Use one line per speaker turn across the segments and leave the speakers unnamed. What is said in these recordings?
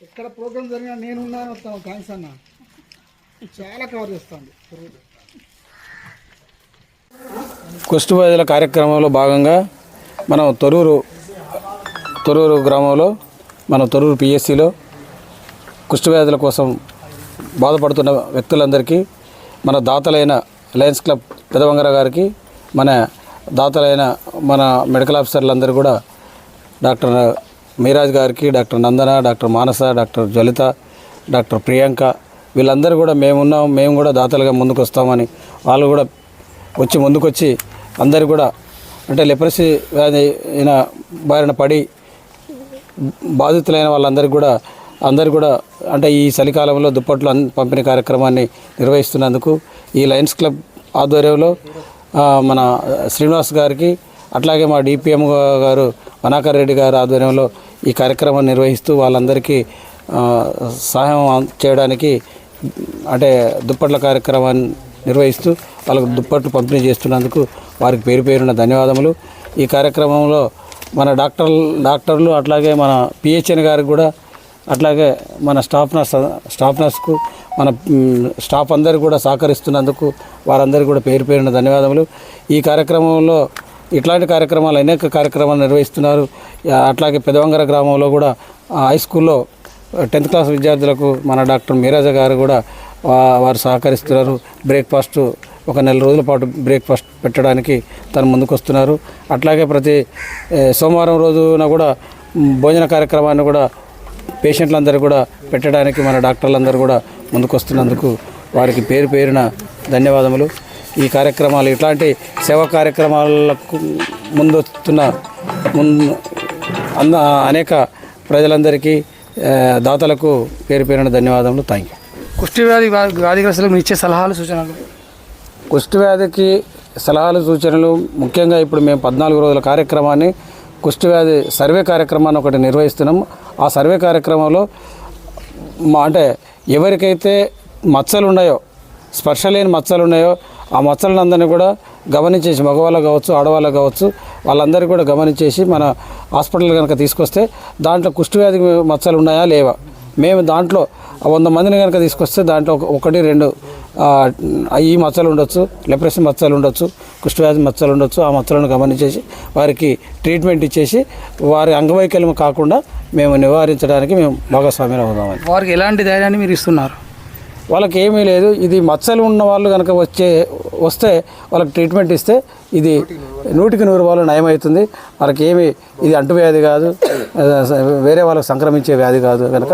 ఎక్కడ ప్రోగ్రామ్ జరిగినా నేను ఉన్నాను వస్తాను థ్యాంక్స్ అన్న. చాలా కవర్ చేస్తాను
కుష్టు వ్యాధుల కార్యక్రమంలో భాగంగా మనం తొరూరు తొరూరు గ్రామంలో మన తొరూరు పిఎస్సిలో కుష్టు వ్యాధుల కోసం బాధపడుతున్న వ్యక్తులందరికీ మన దాతలైన లయన్స్ క్లబ్ పెదవంగర గారికి మన దాతలైన మన మెడికల్ ఆఫీసర్లందరూ కూడా డాక్టర్ మీరాజ్ గారికి doctor Nandana doctor Manasa doctor Jwalitha doctor Priyanka వీళ్ళందరూ కూడా మేమున్నాం మేము కూడా దాతలుగా ముందుకు వస్తామని వాళ్ళు కూడా వచ్చి ముందుకొచ్చి అందరు కూడా అంటే లెప్రసీ వ్యాధి అయిన బారిన పడి బాధితులైన వాళ్ళందరికీ కూడా అందరు కూడా అంటే ఈ చలికాలంలో దుప్పట్లు అన్ పంపిణీ కార్యక్రమాన్ని నిర్వహిస్తున్నందుకు ఈ లయన్స్ క్లబ్ ఆధ్వర్యంలో మన శ్రీనివాస్ గారికి అట్లాగే మా డిపిఎం గారు వనాకర్ రెడ్డి గారు ఆధ్వర్యంలో ఈ కార్యక్రమాన్ని నిర్వహిస్తూ వాళ్ళందరికీ సహాయం చేయడానికి అంటే దుప్పట్ల కార్యక్రమాన్ని నిర్వహిస్తూ వాళ్ళకు దుప్పట్లు పంపిణీ చేస్తున్నందుకు వారికి పేరు పేరున ధన్యవాదములు. ఈ కార్యక్రమంలో మన డాక్టర్ డాక్టర్లు అట్లాగే మన పిహెచ్ఎన్ గారికి కూడా అట్లాగే మన స్టాఫ్ నర్స్ స్టాఫ్ నర్స్కు మన స్టాఫ్ అందరికీ కూడా సహకరిస్తున్నందుకు వారందరికీ కూడా పేరు పేరున ధన్యవాదములు. ఈ కార్యక్రమంలో ఇట్లాంటి కార్యక్రమాలు అనేక కార్యక్రమాలు నిర్వహిస్తున్నారు. అట్లాగే పెదవంగర గ్రామంలో కూడా హై స్కూల్లో టెన్త్ క్లాస్ విద్యార్థులకు మన డాక్టర్ మీరాజా గారు కూడా వారు సహకరిస్తున్నారు. బ్రేక్ఫాస్ట్ ఒక నెల రోజుల పాటు బ్రేక్ఫాస్ట్ పెట్టడానికి తను ముందుకొస్తున్నారు. అట్లాగే ప్రతి సోమవారం రోజున కూడా భోజన కార్యక్రమాన్ని కూడా పేషెంట్లందరూ కూడా పెట్టడానికి మన డాక్టర్లందరూ కూడా ముందుకు వస్తున్నందుకు వారికి పేరు పేరున ధన్యవాదములు. ఈ కార్యక్రమాలు ఇట్లాంటి సేవా కార్యక్రమాలకు ముందొస్తున్న ముందు అంద అనేక ప్రజలందరికీ దాతలకు పేరు పేరున ధన్యవాదములు. థ్యాంక్ యూ
కుష్టి వ్యాధి వ్యాధిగ్రస్తులకు మీరు ఇచ్చే సలహాలు సూచనలు?
కుష్టి వ్యాధికి సలహాలు సూచనలు ముఖ్యంగా ఇప్పుడు మేము పద్నాలుగు రోజుల కార్యక్రమాన్ని కుష్టి వ్యాధి సర్వే కార్యక్రమాన్ని ఒకటి నిర్వహిస్తున్నాం. ఆ సర్వే కార్యక్రమంలో మా అంటే ఎవరికైతే మచ్చలు ఉన్నాయో స్పర్శ లేని మచ్చలు ఉన్నాయో ఆ మచ్చలందరినీ కూడా గమనించేసి మగవాళ్ళకు కావచ్చు ఆడవాళ్ళకు కావచ్చు వాళ్ళందరికీ కూడా గమనించేసి మన హాస్పిటల్ కనుక తీసుకొస్తే దాంట్లో కుష్ఠవ్యాధి మచ్చలు ఉన్నాయా లేవా? మేము దాంట్లో వంద మందిని కనుక తీసుకొస్తే దాంట్లో ఒక- ఒకటి రెండు ఈ మచ్చలు ఉండొచ్చు లెప్రసీ మచ్చలు ఉండొచ్చు కుష్ఠవ్యాధి మచ్చలు ఉండొచ్చు. ఆ మచ్చలను గమనించేసి వారికి ట్రీట్మెంట్ ఇచ్చేసి వారి అంగవైకల్యం కాకుండా మేము నివారించడానికి మేము భాగస్వామ్యం అవుదామని.
వారికి ఎలాంటి ధైర్యాన్ని మీరు ఇస్తున్నారు?
వాళ్ళకి ఏమీ లేదు. ఇది మచ్చలు ఉన్న వాళ్ళు కనుక వచ్చే వస్తే వాళ్ళకి ట్రీట్మెంట్ ఇస్తే ఇది నూటికి నూరు వాళ్ళు నయమవుతుంది. వాళ్ళకి ఏమి ఇది అంటువ్యాధి కాదు. వేరే వాళ్ళకి సంక్రమించే వ్యాధి కాదు కనుక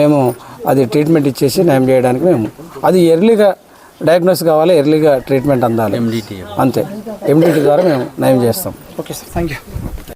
మేము అది ట్రీట్మెంట్ ఇచ్చేసి నయం చేయడానికి మేము అది ఎర్లీగా డయాగ్నోస్ కావాలి ఎర్లీగా ట్రీట్మెంట్ అందాలి. అంతే. ఎండిటీ ద్వారా మేము నయం చేస్తాం.
Okay sir thank you